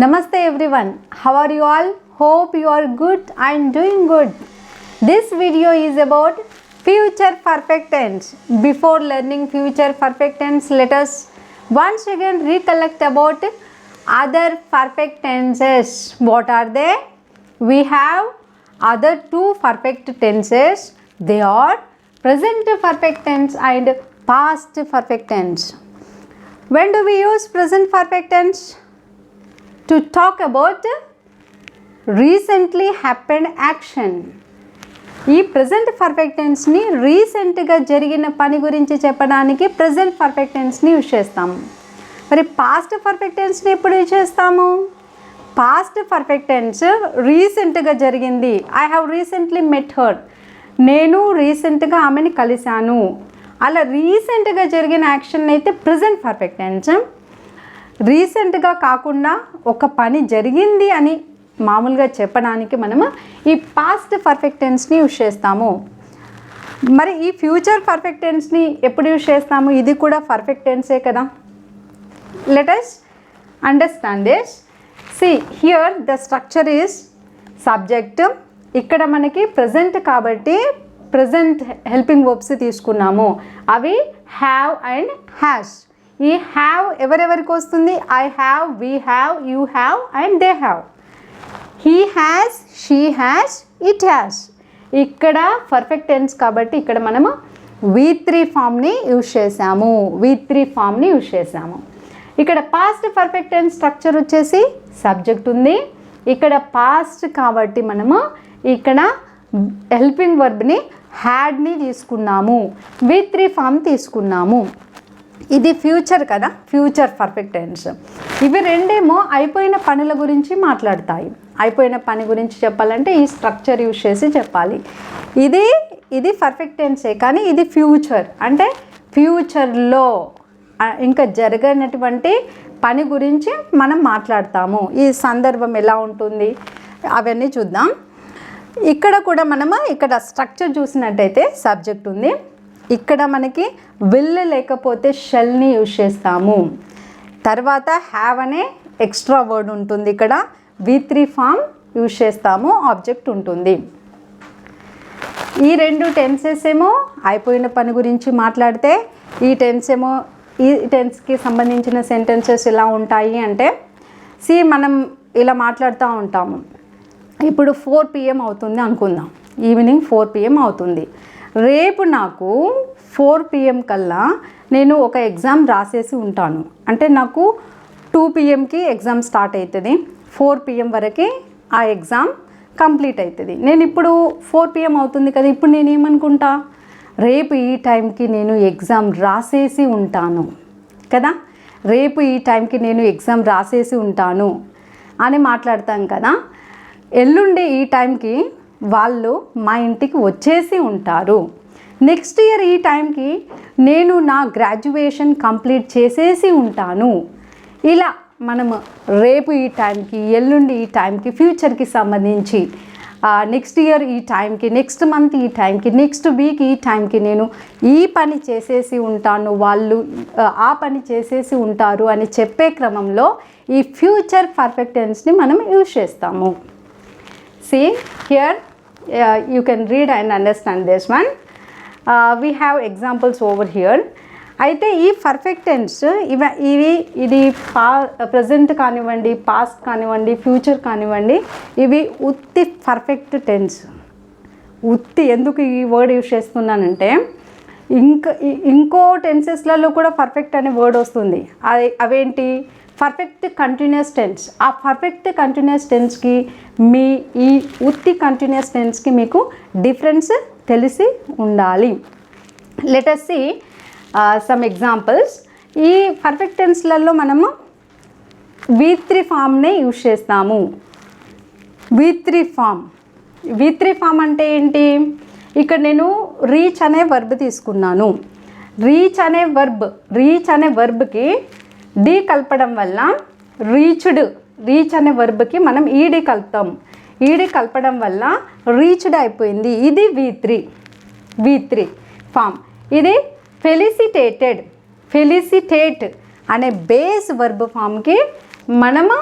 Namaste everyone. How are you all? Hope you are good and doing good. This video is about future perfect tense. Before learning future perfect tense, let us once again recollect about other perfect tenses. What are they? We have other two perfect tenses. They are present perfect tense and past perfect tense. When do we use present perfect tense? To talk about recently happened action ఈ present perfect టెన్స్ని రీసెంట్గా జరిగిన పని గురించి చెప్పడానికి present perfect టెన్స్ని use చేస్తాము. మరి పాస్ట్ పర్ఫెక్ట్ టెన్స్ని ఎప్పుడు యూజ్ చేస్తాము? పాస్ట్ పర్ఫెక్ట్ టెన్స్ రీసెంట్గా జరిగింది. I have recently met her నేను రీసెంట్గా ఆమెని కలిశాను. అలా రీసెంట్గా జరిగిన యాక్షన్ అయితే ప్రజెంట్ పర్ఫెక్ట్ టెన్స్ రీసెంట్గా కాకుండా ఒక పని జరిగింది అని మామూలుగా చెప్పడానికి మనము ఈ పాస్ట్ పర్ఫెక్ట్ టెన్స్ని యూజ్ చేస్తాము. మరి ఈ ఫ్యూచర్ పర్ఫెక్ట్ టెన్స్ని ఎప్పుడు యూజ్ చేస్తాము? ఇది కూడా పర్ఫెక్ట్ టెన్సే కదా? Let us understand this see here the structure is subject ఇక్కడ మనకి ప్రజెంట్ కాబట్టి ప్రజెంట్ హెల్పింగ్ వర్బ్స్ తీసుకున్నాము. అవి హ్యావ్ అండ్ హ్యాష్ ఈ హ్యావ్ ఎవరెవరికి వస్తుంది? I have we have you have and they have he has she has it has ఇక్కడ perfect tense కాబట్టి ఇక్కడ మనము వి త్రీ ఫామ్ని యూజ్ చేసాము వి త్రీ ఫామ్ని యూజ్ చేసాము ఇక్కడ పాస్ట్ పర్ఫెక్ట్ టెన్స్ స్ట్రక్చర్ వచ్చేసి సబ్జెక్ట్ ఉంది. ఇక్కడ పాస్ట్ కాబట్టి మనము ఇక్కడ హెల్పింగ్ వర్బ్ని హ్యాడ్ని తీసుకున్నాము. వి త్రీ ఫామ్ తీసుకున్నాము. ఇది ఫ్యూచర్ కదా ఫ్యూచర్ పర్ఫెక్ట్ టెన్స్. ఇవి రెండేమో అయిపోయిన పనుల గురించి మాట్లాడతాయి. అయిపోయిన పని గురించి చెప్పాలంటే ఈ స్ట్రక్చర్ యూజ్ చేసి చెప్పాలి. ఇది ఇది పర్ఫెక్ట్ టెన్సే కానీ ఇది ఫ్యూచర్. అంటే ఫ్యూచర్లో ఇంకా జరగనటువంటి పని గురించి మనం మాట్లాడతాము. ఈ సందర్భం ఎలా ఉంటుంది అవన్నీ చూద్దాం. ఇక్కడ కూడా మనము ఇక్కడ స్ట్రక్చర్ చూసినట్టయితే సబ్జెక్ట్ ఉంది. ఇక్కడ మనకి విల్ లేకపోతే షెల్ని యూజ్ చేస్తాము. తర్వాత హ్యావ్ అనే ఎక్స్ట్రా వర్డ్ ఉంటుంది ఇక్కడ. వి త్రీ ఫామ్ యూజ్ చేస్తాము ఆబ్జెక్ట్ ఉంటుంది. ఈ రెండు టెన్సెస్ ఏమో అయిపోయిన పని గురించి మాట్లాడితే ఈ టెన్స్ ఏమో ఈ టెన్స్కి సంబంధించిన సెంటెన్సెస్ ఇలా ఉంటాయి అంటే సి మనం ఇలా మాట్లాడుతూ ఉంటాము. ఇప్పుడు ఫోర్ పిఎం అవుతుంది అనుకుందాం. ఈవినింగ్ ఫోర్ పిఎం అవుతుంది. రేపు నాకు ఫోర్ పిఎం కల్లా నేను ఒక ఎగ్జామ్ రాసేసి ఉంటాను. అంటే నాకు టూ పిఎంకి ఎగ్జామ్ స్టార్ట్ అవుతుంది ఫోర్ పిఎం వరకు ఆ ఎగ్జామ్ కంప్లీట్ అవుతుంది నేను ఇప్పుడు ఫోర్ పిఎం అవుతుంది కదా ఇప్పుడు నేను ఏమనుకుంటా? రేపు ఈ టైంకి నేను ఎగ్జామ్ రాసేసి ఉంటాను కదా? రేపు ఈ టైంకి నేను ఎగ్జామ్ రాసేసి ఉంటాను అని మాట్లాడతాం కదా? ఎల్లుండి ఈ టైంకి వాళ్ళు మా ఇంటికి వచ్చేసి ఉంటారు. నెక్స్ట్ ఇయర్ ఈ టైంకి నేను నా గ్రాడ్యుయేషన్ కంప్లీట్ చేసేసి ఉంటాను. ఇలా మనము రేపు ఈ టైంకి ఎల్లుండి ఈ టైంకి ఫ్యూచర్కి సంబంధించి నెక్స్ట్ ఇయర్ ఈ టైంకి నెక్స్ట్ మంత్ ఈ టైంకి నెక్స్ట్ వీక్ ఈ టైంకి నేను ఈ పని చేసేసి ఉంటాను వాళ్ళు ఆ, పని చేసేసి ఉంటారు అని చెప్పే క్రమంలో ఈ ఫ్యూచర్ పర్ఫెక్ట్ టెన్స్ని మనం యూజ్ చేస్తాము. See here uh, you can read and understand this one. Uh, we have examples over here. అయితే ఈ పర్ఫెక్ట్ టెన్స్ ఇవ ఇవి ఇది పా ప్రజెంట్ కానివ్వండి పాస్ట్ కానివ్వండి ఫ్యూచర్ కానివ్వండి ఇవి ఉత్తి పర్ఫెక్ట్ టెన్స్ ఉత్తి ఎందుకు ఈ వర్డ్ యూజ్ చేస్తున్నానంటే ఇంకా ఇంకో టెన్సెస్లలో కూడా పర్ఫెక్ట్ అనే వర్డ్ వస్తుంది. అది అవేంటి? పర్ఫెక్ట్ కంటిన్యూస్ టెన్స్ ఆ పర్ఫెక్ట్ కంటిన్యూస్ టెన్స్కి మీ ఈ ఉత్తి కంటిన్యూస్ టెన్స్కి మీకు డిఫరెన్స్ తెలిసి ఉండాలి. Let us see some examples ఈ పర్ఫెక్ట్ టెన్స్లలో మనము వి త్రీ ఫామ్నే యూజ్ చేస్తాము. V three form V three form అంటే ఏంటి? ఇక్కడ నేను రీచ్ అనే వర్బ్ తీసుకున్నాను. రీచ్ అనే వర్బ్ రీచ్ అనే వర్బ్కి డి కలపడం వల్ల రీచ్డ్ రీచ్ అనే వర్బ్కి మనం ఈడి కలుపుతాం. ఈడి కలపడం వల్ల రీచ్డ్ అయిపోయింది. ఇది V three V three form ఇది ఫెలిసిటేటెడ్ ఫెలిసిటేట్ అనే బేస్ వర్బ్ ఫామ్కి మనము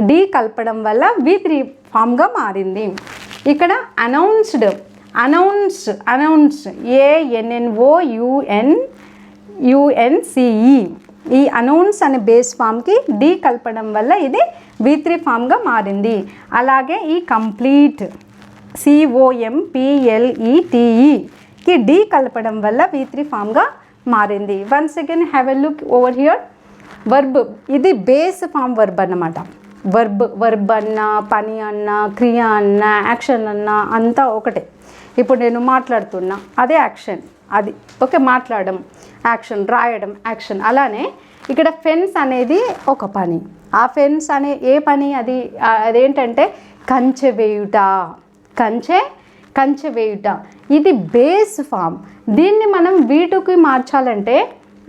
డి కలపడం వల్ల వి త్రీ ఫామ్గా మారింది. ఇక్కడ announced announce announce A N N O U N U N C E ఈ అనౌన్స్ అనే బేస్ ఫామ్కి డి కలపడం వల్ల ఇది వి త్రీ ఫామ్గా మారింది. అలాగే ఈ కంప్లీట్ సిఓఎంపిఎల్ఈటిఈకి డీ కలపడం వల్ల వి త్రీ ఫామ్గా మారింది. One second have a look over here verb ఇది బేస్ ఫామ్ వర్బ్ అన్నమాట. వర్బ్ వర్బ్ అన్న పని అన్న క్రియ అన్న యాక్షన్ అన్న అంతా ఒకటే. ఇప్పుడు నేను మాట్లాడుతున్నా అదే యాక్షన్ అది. ఓకే మాట్లాడడం యాక్షన్ రాయడం యాక్షన్. అలానే ఇక్కడ ఫెన్స్ అనేది ఒక పని. ఆ ఫెన్స్ అనే ఏ పని? అది అదేంటంటే కంచె వేయుట. కంచె కంచె వేయుట. ఇది బేస్ ఫామ్. దీన్ని మనం వీటుకి మార్చాలంటే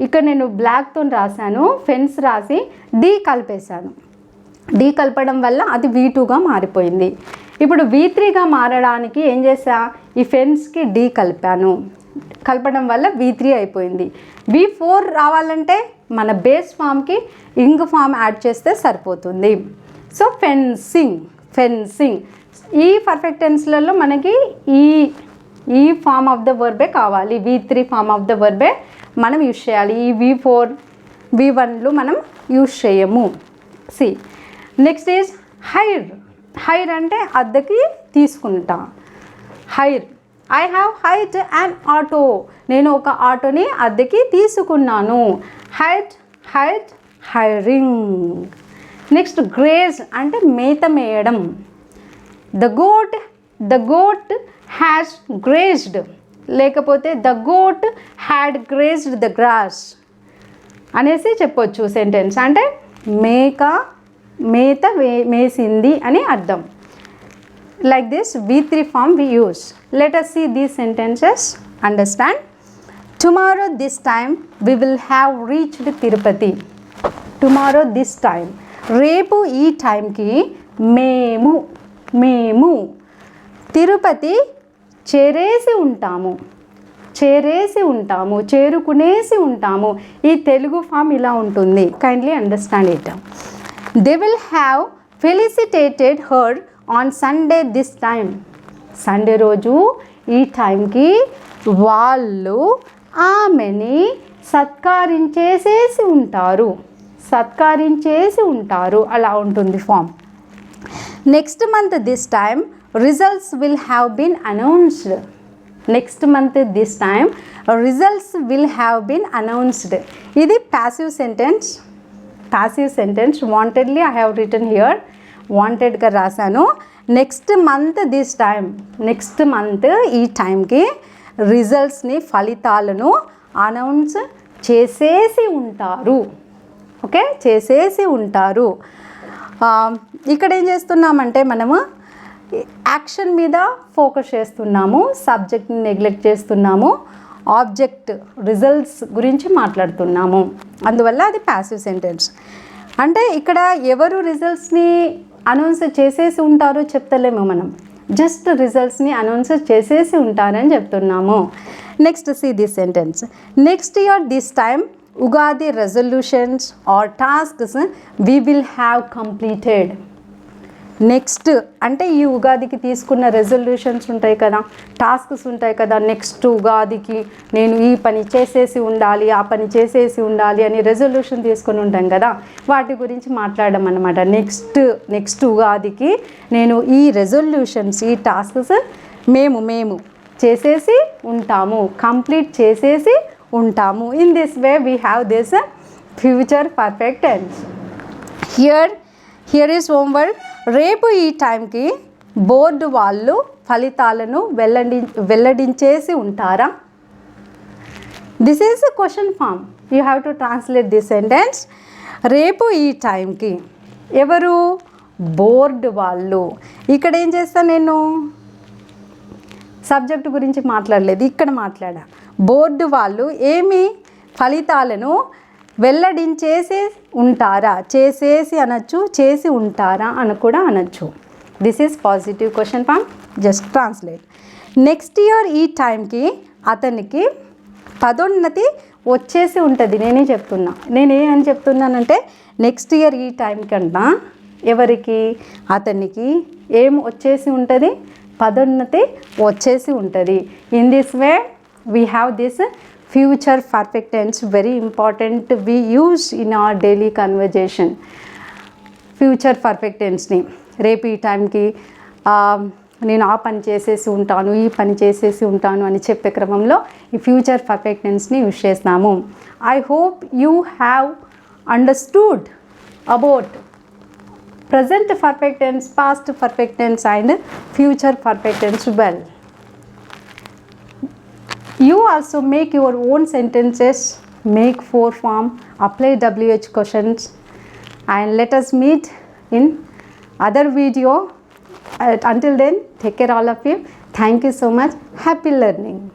ఇక్కడ నేను బ్లాక్తో రాశాను ఫెన్స్ రాసి డీ కలిపేశాను. డీ కలపడం వల్ల అది వీ టూగా మారిపోయింది. ఇప్పుడు వీ త్రీగా మారడానికి ఏం చేసా ఈ ఫెన్స్కి డీ కలిపాను. కలపడం వల్ల వీ త్రీ అయిపోయింది. వీ ఫోర్ రావాలంటే మన బేస్ ఫామ్కి ఇంగ్ ఫామ్ యాడ్ చేస్తే సరిపోతుంది. సో ఫెన్సింగ్ ఫెన్సింగ్ ఈ పర్ఫెక్ట్ టెన్స్లలో మనకి ఈ ఈ ఫామ్ ఆఫ్ ద వర్బే కావాలి. V three form of the వర్బే మనం యూజ్ చేయాలి. ఈ వి ఫోర్ వి వన్లు మనం యూజ్ చేయము. See next is hire hire అంటే అద్దెకి తీసుకుంటా. Hire I have hired and auto నేను ఒక ఆటోని అద్దెకి తీసుకున్నాను. Hired hired hiring next graze అంటే మేత మేయడం. The goat the goat has grazed లేకపోతే the goat had grazed the grass అనేసి చెప్పొచ్చు సెంటెన్స్ అంటే మేక మేత వే మేసింది అని అర్థం. Like this v3 form we use let us see these sentences understand tomorrow this time we will have reached tirupati tomorrow this time రేపు ఈ టైంకి మేము మేము తిరుపతి చేరేసి ఉంటాము చేరేసి ఉంటాము చేరుకునేసి ఉంటాము ఈ తెలుగు ఫామ్ ఇలా ఉంటుంది kindly understand it they will have felicitated her on Sunday this time Sunday రోజు ఈ టైంకి వాళ్ళు ఆమెని సత్కారించేసేసి ఉంటారు. సత్కారించేసి ఉంటారు. అలా ఉంటుంది form next month this time results will have been announced next month this time results will have been announced ఇది passive sentence passive sentence wantedly I have written here వాంటెడ్గా రాశాను. Next month this time next month ఈ టైంకి రిజల్ట్స్ని ఫలితాలను announce చేసేసి ఉంటారు. Okay చేసేసి ఉంటారు. ఇక్కడ ఏం చేస్తున్నామంటే మనము యాక్షన్ మీద ఫోకస్ చేస్తున్నాము సబ్జెక్ట్ని నెగ్లెక్ట్ చేస్తున్నాము ఆబ్జెక్ట్ రిజల్ట్స్ గురించి మాట్లాడుతున్నాము. అందువల్ల అది ప్యాసివ్ సెంటెన్స్ అంటే ఇక్కడ ఎవరు రిజల్ట్స్ని అనౌన్స్ చేసేసి ఉంటారో చెప్తలేము మనం. జస్ట్ రిజల్ట్స్ని అనౌన్స్ చేసేసి ఉంటారని చెప్తున్నాము. Next see this sentence next year this time Ugadi resolutions or tasks we will have completed next అంటే ఈ ఉగాదికి తీసుకున్న రెజల్యూషన్స్ ఉంటాయి కదా టాస్క్స్ ఉంటాయి కదా నెక్స్ట్ ఉగాదికి నేను ఈ పని చేసేసి ఉండాలి ఆ పని చేసేసి ఉండాలి అని రెజల్యూషన్ తీసుకొని ఉంటాం కదా వాటి గురించి మాట్లాడడం అనమాట నెక్స్ట్ నెక్స్ట్ ఉగాదికి నేను ఈ రెజల్యూషన్స్ ఈ టాస్క్స్ మేము మేము చేసేసి ఉంటాము కంప్లీట్ చేసేసి ఉంటాము. In this way we have this future perfect and here here is homework రేపు ఈ టైంకి బోర్డు వాళ్ళు ఫలితాలను వెల్లడి వెల్లడించేసి ఉంటారా? This is question form you have to translate this sentence రేపు ఈ టైంకి ఎవరు? బోర్డు వాళ్ళు. ఇక్కడ ఏం చేస్తాను నేను? సబ్జెక్ట్ గురించి మాట్లాడలేదు ఇక్కడ మాట్లాడా. బోర్డు వాళ్ళు ఏమి ఫలితాలను వెల్లడించేసి ఉంటారా? చేసేసి అనొచ్చు చేసి ఉంటారా అని కూడా అనొచ్చు. This is positive question form just translate next year ఈ టైంకి అతనికి పదోన్నతి వచ్చేసి ఉంటుంది. నేనే చెప్తున్నా. నేనే అని చెప్తున్నానంటే నెక్స్ట్ ఇయర్ ఈ టైం కన్నా ఎవరికి? అతనికి ఏం వచ్చేసి ఉంటుంది? పదోన్నతి వచ్చేసి ఉంటుంది. In this way we have this future perfect tense very important we use in our daily conversation future perfect టెన్స్ని రేపు ఈ టైంకి నేను ఆ పని చేసేసి ఉంటాను ఈ పని చేసేసి ఉంటాను అని చెప్పే క్రమంలో ఈ ఫ్యూచర్ పర్ఫెక్ట్ టెన్స్ని యూజ్ చేస్తాము I hope you have understood about present perfect tense past perfect tense and future perfect tense well you also make your own sentences make four form apply wh questions and let us meet in other video. Until then take care all of you. Thank you so much. Happy learning